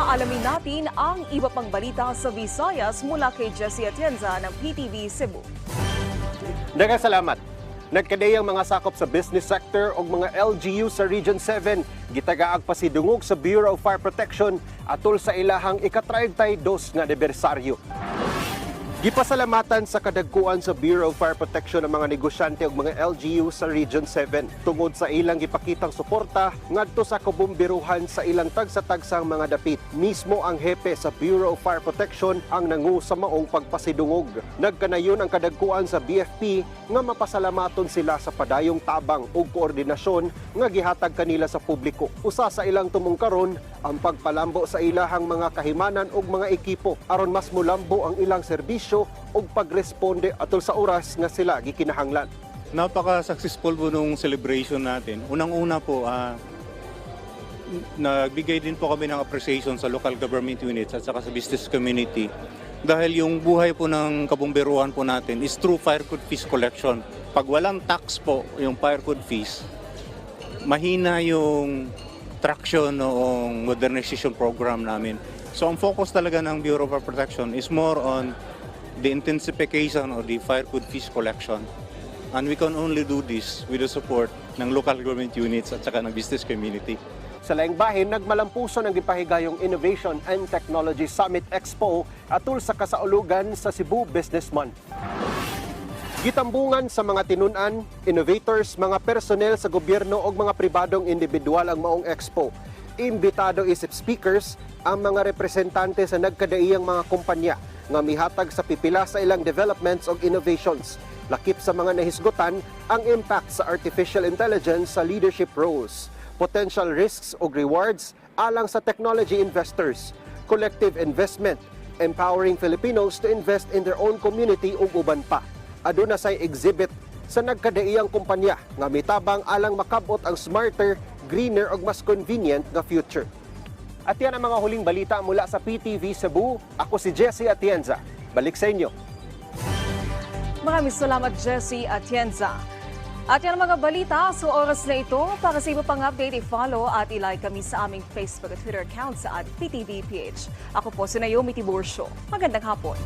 Aalamin natin ang iba pang balita sa Visayas mula kay Jessie Atienza ng PTV Cebu. Daghang salamat. Nagkadayang mga sakop sa business sector o mga LGU sa Region 7 gitagaag pasidungog sa Bureau of Fire Protection atol sa ilahang ika-32 nga anibersaryo. Gipasalamatan sa kadagkuan sa Bureau of Fire Protection ang mga negosyante ug mga LGU sa Region 7 tungod sa ilang gipakitang suporta ngadto sa kabumbiruhan sa ilang tagsa-tagsang mga dapit. Mismo ang hepe sa Bureau of Fire Protection ang nangu sa maong pagpasidungog. Nagkanayon ang kadagkuan sa BFP nga mapasalamaton sila sa padayong tabang ug koordinasyon nga gihatag kanila sa publiko. Usa sa ilang tumong karon ang pagpalambo sa ilahang mga kahimanan ug mga ekipo aron mas mulambo ang ilang serbisyo ug pagresponde atol sa oras nga sila gikinahanglan. Napaka-successful po nung celebration natin. Unang-una po, ah, nagbigay din po kami ng appreciation sa local government units at saka sa business community. Dahil yung buhay po ng kabumberuhan po natin is through fire code fees collection. Pag walang tax po yung fire code fees, mahina yung traction noong modernization program namin. So ang focus talaga ng Bureau of Protection is more on the intensification of the fire code fees collection. And we can only do this with the support ng local government units at saka ng business community. Sa laing bahin, nagmalampuson ang gipahigayong Innovation and Technology Summit Expo atol sa kasaulugan sa Cebu Business Month. Gitambungan sa mga tinunan, innovators, mga personnel sa gobyerno o mga pribadong individual ang maong expo. Imbitado isip speakers ang mga representante sa nagkadaiyang mga kumpanya nga mihatag sa pipila sa ilang developments o innovations. Lakip sa mga nahisgutan ang impact sa artificial intelligence sa leadership roles, potential risks o rewards alang sa technology investors, collective investment, empowering Filipinos to invest in their own community ug uban pa. Aduna say exhibit sa nagkadaiyang kumpanya nga mitabang alang makabot ang smarter, greener ug mas convenient nga future. At yan ang mga huling balita mula sa PTV Cebu. Ako si Jesse Atienza. Balik sa inyo. Maraming salamat Jessie Atienza. At yan ang mga balita sa oras na ito. Para sa iba pang update, i-follow at i-like kami sa aming Facebook at Twitter account sa at PTVPH. Ako po si Naomi Tiburcio. Magandang hapon.